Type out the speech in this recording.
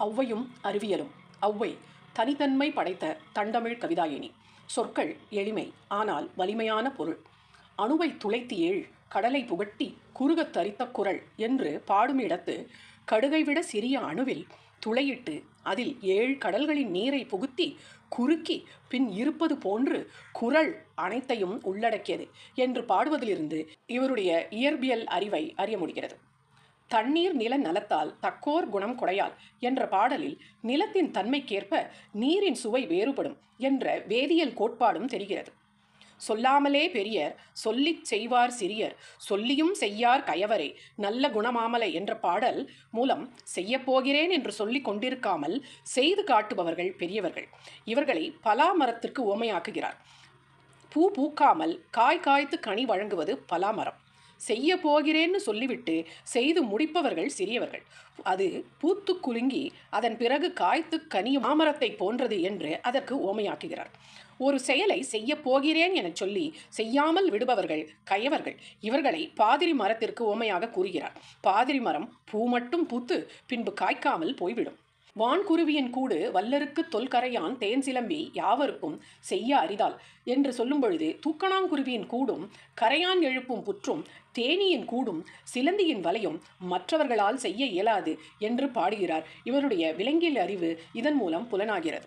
ஒளவையும் அறிவியலும். ஒளவை தனித்தன்மை படைத்த தண்டமிழ் கவிதாயினி. சொற்கள் எளிமை ஆனால் வலிமையான பொருள். அணுவை துளைத்தி ஏழ் கடலை புகட்டி குறுகத் தரித்த குரல் என்று பாடும் இடத்து கடுகை விட சிறிய அணுவில் துளையிட்டு அதில் ஏழு கடல்களின் நீரை புகுத்தி குறுக்கி பின் இருப்பது போன்று குரல் அனைத்தையும் உள்ளடக்கியது என்று பாடுவதிலிருந்து இவருடைய இயற்பியல் அறிவை அறிய முடிகிறது. தண்ணீர் நில நலத்தால் தக்கோர் குணம் கொடையால் என்ற பாடலில் நிலத்தின் தன்மைக்கேற்ப நீரின் சுவை வேறுபடும் என்ற வேதியியல் கோட்பாடும் தெரிகிறது. சொல்லாமலே பெரியர் சொல்லிச் செய்வார் சிறியர் சொல்லியும் செய்யார் கயவரே நல்ல குணமாமலை என்ற பாடல் மூலம் செய்யப்போகிறேன் என்று சொல்லிக் கொண்டிருக்காமல் செய்து காட்டுபவர்கள் பெரியவர்கள். இவர்களை பலா மரத்திற்கு உவமையாக்குகிறார். பூ பூக்காமல் காய் காய்த்து கனி வழங்குவது பலாமரம். செய்ய போகிறேன்னு சொல்லிவிட்டு செய்து முடிப்பவர்கள் சிறியவர்கள். அது பூத்து குலுங்கி அதன் பிறகு காய்த்து கனியும் மாமரத்தை போன்றது என்று அதற்கு ஓமையாக்குகிறார். ஒரு செயலை செய்ய போகிறேன் என சொல்லி செய்யாமல் விடுபவர்கள் கயவர்கள். இவர்களை பாதிரி மரத்திற்கு ஓமையாக கூறுகிறார். பாதிரி மரம் பூ மட்டும் பூத்து பின்பு காய்க்காமல் போய்விடும். வான்குருவியின் கூடு வல்லருக்கு தொல்கரையான் தேன் சிலம்பி யாவருக்கும் செய்ய அரிதால் என்று சொல்லும் பொழுது தூக்கணாங்குருவியின் கூடும் கரையான் எழுப்பும் புற்றும் தேனியின் கூடும் சிலந்தியின் வலையும் மற்றவர்களால் செய்ய இயலாது என்று பாடுகிறார். இவருடைய விலங்கியல் அறிவு இதன் மூலம் புலனாகிறது.